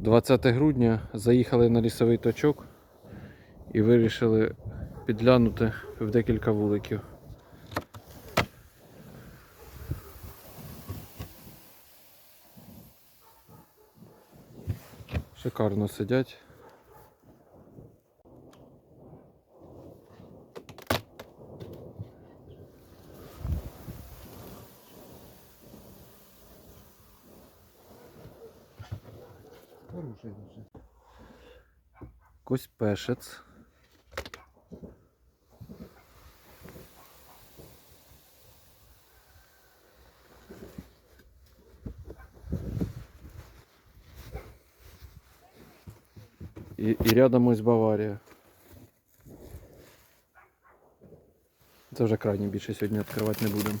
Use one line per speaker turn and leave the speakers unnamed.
20 грудня заїхали на лісовий точок і вирішили підглянути в декілька вуликів. Шикарно сидять.
Хороший дуже.
Кось. І, і рядом ось Баварія. Це вже крайні більше сьогодні відкривати не будемо.